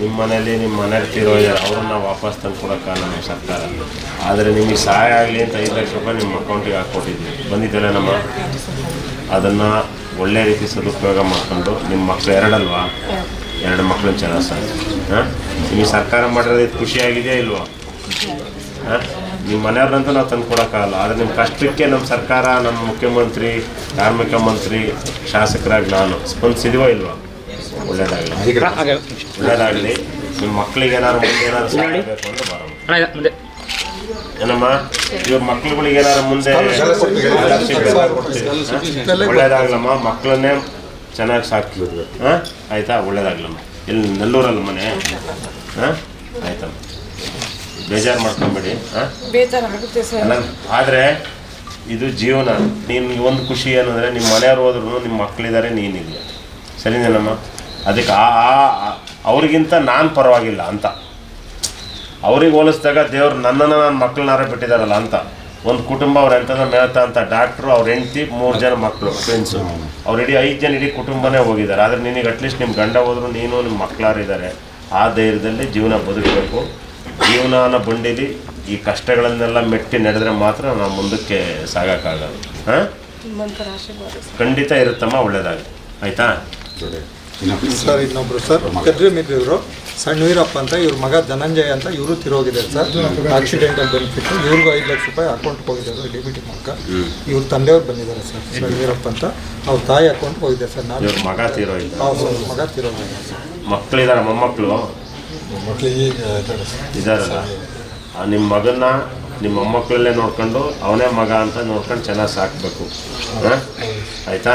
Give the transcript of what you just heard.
ನಿಮ್ಮ ಮನೇಲಿ ನಿಮ್ಮ ಮನೆ ಇರ್ತಿರೋ ಅವ್ರನ್ನ ವಾಪಸ್ ತಂದು ಕೊಡೋಕ್ಕಲ್ಲ ನಮ್ಮ ಸರ್ಕಾರ. ಆದರೆ ನಿಮಗೆ ಸಹಾಯ ಆಗಲಿ ಅಂತ ಐದು ಲಕ್ಷ ರೂಪಾಯಿ ನಿಮ್ಮ ಅಕೌಂಟಿಗೆ ಹಾಕ್ಕೊಟ್ಟಿದ್ವಿ. ಬಂದಿದ್ದಲ್ಲ ನಮ್ಮ ಅದನ್ನು ಒಳ್ಳೆ ರೀತಿ ಸದುಪಯೋಗ ಮಾಡ್ಕೊಂಡು ನಿಮ್ಮ ಮಕ್ಕಳು ಎರಡಲ್ವಾ? ಎರಡು ಮಕ್ಕಳನ್ನ ಚೆನ್ನಾಗಿ ಸರ್ ಹಾಂ? ನಿಮಗೆ ಸರ್ಕಾರ ಮಾಡಿರೋದು ಖುಷಿಯಾಗಿದೆಯಾ ಇಲ್ವಾ? ನಿಮ್ಮ ಮನೆಯವ್ರಂತೂ ನಾವು ತಂದು ಕೊಡೋಕ್ಕಾಗಲ್ಲ ಆದರೆ ನಿಮ್ಮ ಕಷ್ಟಕ್ಕೆ ನಮ್ಮ ಸರ್ಕಾರ, ನಮ್ಮ ಮುಖ್ಯಮಂತ್ರಿ, ಕಾರ್ಮಿಕ ಮಂತ್ರಿ, ಶಾಸಕರಾಗಿ ನಾನು ಸ್ಪಂದಿಸಿದೀವೋ ಇಲ್ವಾ? ಒಳ್ಳೇದಾಗಲಿ ಒಳ್ಳೇದಾಗಲಿ ನಿಮ್ಮ ಮಕ್ಕಳಿಗೆ ಏನಾದ್ರು ಮುಂದೆ ಏನಾದ್ರು ಸಹಾಯ ಬೇಕು ಅಂದ್ರೆ ಬರೋಣ ಮುಂದೆ. ಏನಮ್ಮ? ಇವ್ರ ಮಕ್ಳುಗಳಿಗೆ ಏನಾದ್ರು ಮುಂದೆ ಒಳ್ಳೇದಾಗ್ಲಮ್ಮ ಮಕ್ಕಳನ್ನೇ ಚೆನ್ನಾಗಿ ಸಾಕ್ತಿದ್ರು ಹಾಂ? ಆಯ್ತಾ? ಒಳ್ಳೇದಾಗ್ಲಮ್ಮ. ಎಲ್ಲಿ ನೆಲ್ಲೂರಲ್ಲ ಮನೆ. ಹಾಂ? ಆಯ್ತಮ್ಮ. ಬೇಜಾರು ಮಾಡ್ಕೊಂಬೇಡಿ. ಹಾಂ? ಅಲ್ಲ ಆದರೆ ಇದು ಜೀವನ. ನಿಮ್ಗೆ ಒಂದು ಖುಷಿ ಏನಂದರೆ ನಿಮ್ಮ ಮನೆಯವ್ರು ಹೋದ್ರು ನಿಮ್ಮ ಮಕ್ಕಳಿದ್ದಾರೆ ನೀನಿದೆಯಾ ಸರಿನೇನಮ್ಮ ಅದಕ್ಕೆ ಆ ಅವ್ರಿಗಿಂತ ನಾನು ಪರವಾಗಿಲ್ಲ ಅಂತ. ಅವ್ರಿಗೆ ಹೋಲಿಸಿದಾಗ ದೇವ್ರು ನನ್ನನ್ನು ನನ್ನ ಮಕ್ಕಳನ್ನಾರ ಬಿಟ್ಟಿದ್ದಾರಲ್ಲ ಅಂತ. ಒಂದು ಕುಟುಂಬ ಅವ್ರು ಎಂಥದ ಮೇಳ್ತಾ ಅಂತ ಡಾಕ್ಟ್ರು ಅವ್ರ ಹೆಂಡತಿ ಮೂರು ಜನ ಮಕ್ಕಳು ಫ್ರೆಂಡ್ಸು ಅವ್ರು ಇಡೀ ಐದು ಜನ ಇಡೀ ಕುಟುಂಬನೇ ಹೋಗಿದ್ದಾರೆ. ಆದರೆ ನಿನಗೆ ಅಟ್ಲೀಸ್ಟ್ ನಿಮ್ಮ ಗಂಡ ಹೋದ್ರು ನೀನು ನಿಮ್ಮ ಮಕ್ಕಳಾರಿದ್ದಾರೆ ಆ ಧೈರ್ಯದಲ್ಲಿ ಜೀವನ ಬದುಕಬೇಕು. ಜೀವನನ ಬಂಡಿಲಿ ಈ ಕಷ್ಟಗಳನ್ನೆಲ್ಲ ಮೆಟ್ಟಿ ನಡೆದ್ರೆ ಮಾತ್ರ ನಾವು ಮುಂದಕ್ಕೆ ಸಾಗೋಕ್ಕಾಗಲ್ಲ. ಹಾಂ? ಖಂಡಿತ ಇರುತ್ತಮ್ಮ ಒಳ್ಳೇದಾಗಲಿ. ಆಯಿತಾ? ಸರ್ ಇನ್ನೊಬ್ರು ಸರ್. ಕದ್ರಿ ಇವರು. ಸಣ್ಣ ವೀರಪ್ಪ ಅಂತ ಇವ್ರ ಮಗ ಧನಂಜಯ ಅಂತ ಇವರು ತಿರೋಗಿದೆ ಸರ್. ಆಕ್ಸಿಡೆಂಟಲ್ ಬೆನಿಫಿಟ್ ಇವ್ರಿಗೂ ಐದು ಲಕ್ಷ ರೂಪಾಯಿ ಅಕೌಂಟ್ಗೆ ಹೋಗಿದ್ದಾರೆ ಡಿ ಬಿ ಟಿ ಮೂಲಕ. ಇವ್ರ ತಂದೆಯವ್ರು ಬಂದಿದ್ದಾರೆ ಸರ್ ಸಣ್ಣ ವೀರಪ್ಪ ಅಂತ. ಅವ್ರ ತಾಯಿ ಅಕೌಂಟ್ಗೆ ಹೋಗಿದೆ ಸರ್ ನಾನು ಇವ್ರ ಮಗ ತಿರೋ ಹೌದು ಸರ್ ಮಗ ತಿರೋಗಿದ್ದಾರೆ ಸರ್. ಮಕ್ಕಳಿದ್ದಾರೆ ಮೊಮ್ಮಕ್ಕಳು ಮಕ್ಕಳಿಗೆ ಇದಾರಲ್ಲ? ಆ ನಿಮ್ಮ ಮಗನ್ನ ನಿಮ್ಮ ಮೊಮ್ಮಕ್ಕಳಲ್ಲೇ ನೋಡ್ಕೊಂಡು ಅವನೇ ಮಗ ಅಂತ ನೋಡ್ಕೊಂಡು ಚೆನ್ನಾಗಿ ಸಾಕಬೇಕು. ಹಾಂ? ಆಯಿತಾ?